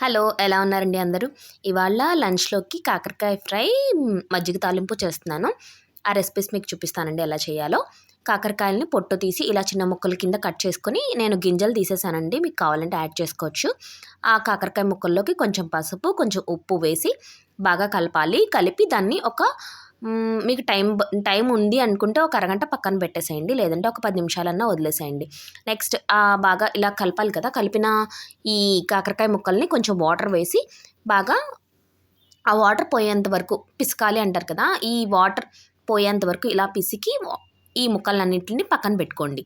Hello ఎలా ఉన్నారండి అందరూ? ఇవాళ లంచ్లోకి కాకరకాయ ఫ్రై మజ్జిగ తాలింపు చేస్తున్నాను. ఆ రెసిపీస్ మీకు చూపిస్తానండి ఎలా చేయాలో. కాకరకాయలని పొట్టు తీసి ఇలా చిన్న ముక్కల కింద కట్ చేసుకొని నేను గింజలు తీసేసానండి. మీకు కావాలంటే యాడ్ చేసుకోవచ్చు. ఆ కాకరకాయ ముక్కల్లోకి కొంచెం పసుపు కొంచెం ఉప్పు వేసి బాగా కలపాలి. కలిపి దాన్ని ఒక మీకు టైం టైం ఉంది అనుకుంటే ఒక అరగంట పక్కన పెట్టేసేయండి. లేదంటే ఒక పది నిమిషాలన్నా వదిలేసేయండి. నెక్స్ట్ బాగా ఇలా కలపాలి కదా. కలిపిన ఈ కాకరకాయ ముక్కల్ని కొంచెం వాటర్ వేసి బాగా ఆ వాటర్ పోయేంత వరకు పిసకాలి అంటారు కదా. ఈ వాటర్ పోయేంత వరకు ఇలా పిసికి ఈ ముక్కలన్నింటిని పక్కన పెట్టుకోండి.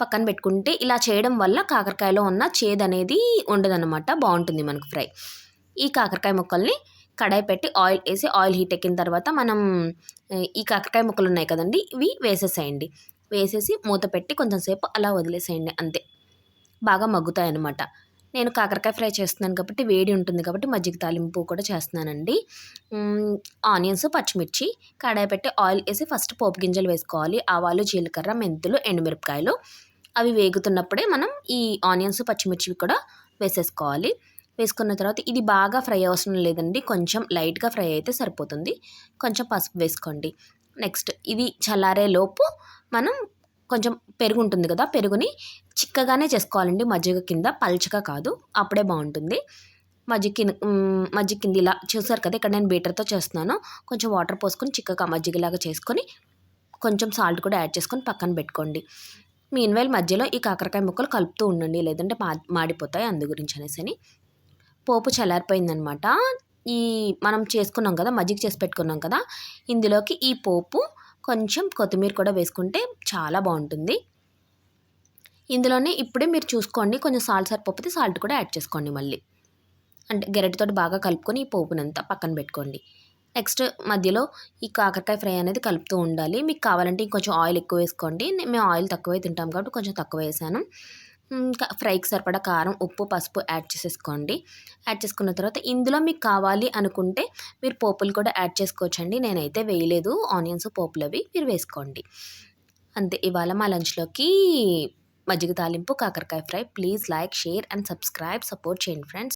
పక్కన పెట్టుకుంటే ఇలా చేయడం వల్ల కాకరకాయలో ఉన్న చేదు అనేది ఉండదన్నమాట. బాగుంటుంది మనకు ఫ్రై. ఈ కాకరకాయ ముక్కల్ని కడాయి పెట్టి ఆయిల్ వేసి ఆయిల్ హీట్ ఎక్కిన తర్వాత మనం ఈ కాకరకాయ ముక్కలు ఉన్నాయి కదండి ఇవి వేసేసేయండి. వేసేసి మూత పెట్టి కొంచెం సేపు అలా వదిలేసేయండి అంతే. బాగా మగ్గుతాయి అన్నమాట నేను కాకరకాయ ఫ్రై చేస్తున్నాను కాబట్టి వేడి ఉంటుంది కాబట్టి మజ్జిగ తాలింపు కూడా చేస్తున్నానండి. ఆనియన్స్ పచ్చిమిర్చి కడాయి పెట్టి ఆయిల్ వేసి ఫస్ట్ పోపు గింజలు వేసుకోవాలి. ఆవాలు జీలకర్ర మెంతులు ఎండుమిరపకాయలు. అవి వేగుతున్నప్పుడే మనం ఈ ఆనియన్స్ పచ్చిమిర్చి కూడా వేసేసుకోవాలి. వేసుకున్న తర్వాత ఇది బాగా ఫ్రై అవసరం లేదండి. కొంచెం లైట్గా ఫ్రై అయితే సరిపోతుంది. కొంచెం పసుపు వేసుకోండి. నెక్స్ట్ ఇది చల్లారే లోపు మనం కొంచెం పెరుగు ఉంటుంది కదా పెరుగుని చిక్కగానే చేసుకోవాలండి. మజ్జిగ కింద పల్చగా కాదు అప్పుడే బాగుంటుంది. మజ్జిగ కింద మజ్జిగ కింద ఇలా చూసారు కదా ఇక్కడ నేను బీటర్తో చేస్తున్నాను. కొంచెం వాటర్ పోసుకొని చిక్కగా మజ్జిగలాగా చేసుకొని కొంచెం సాల్ట్ కూడా యాడ్ చేసుకొని పక్కన పెట్టుకోండి. మీన్వైల్ మధ్యలో ఈ కాకరకాయ ముక్కలు కలుపుతూ ఉండండి. లేదంటే మా మాడిపోతాయి అందు గురించి అనేసి పోపు చల్లారిపోయిందనమాట. ఈ మనం చేసుకున్నాం కదా మజ్జిగ చేసి పెట్టుకున్నాం కదా ఇందులోకి ఈ పోపు కొంచెం కొత్తిమీర కూడా వేసుకుంటే చాలా బాగుంటుంది. ఇందులోనే ఇప్పుడే మీరు చూసుకోండి కొంచెం సాల్ట్ సరిపోతే సాల్ట్ కూడా యాడ్ చేసుకోండి మళ్ళీ. అంటే గెరటితో బాగా కలుపుకొని ఈ పోపునంతా పక్కన పెట్టుకోండి. నెక్స్ట్ మధ్యలో ఈ కాకరకాయ ఫ్రై అనేది కలుపుతూ ఉండాలి. మీకు కావాలంటే ఇంకొంచెం ఆయిల్ ఎక్కువ వేసుకోండి. మేము ఆయిల్ తక్కువే తింటాం కాబట్టి కొంచెం తక్కువ వేసాను. ఫ్రైకి సరిపడా కారం ఉప్పు పసుపు యాడ్ చేసేసుకోండి. యాడ్ చేసుకున్న తర్వాత ఇందులో మీకు కావాలి అనుకుంటే మీరు పోపులు కూడా యాడ్ చేసుకోవచ్చండి. నేనైతే వేయలేదు. ఆనియన్స్ పోపులు అవి మీరు వేసుకోండి. అంతే. ఇవాళ మా లంచ్లోకి మజ్జిగ తాలింపు కాకరకాయ fry. Please like share and subscribe support చేయండి ఫ్రెండ్స్.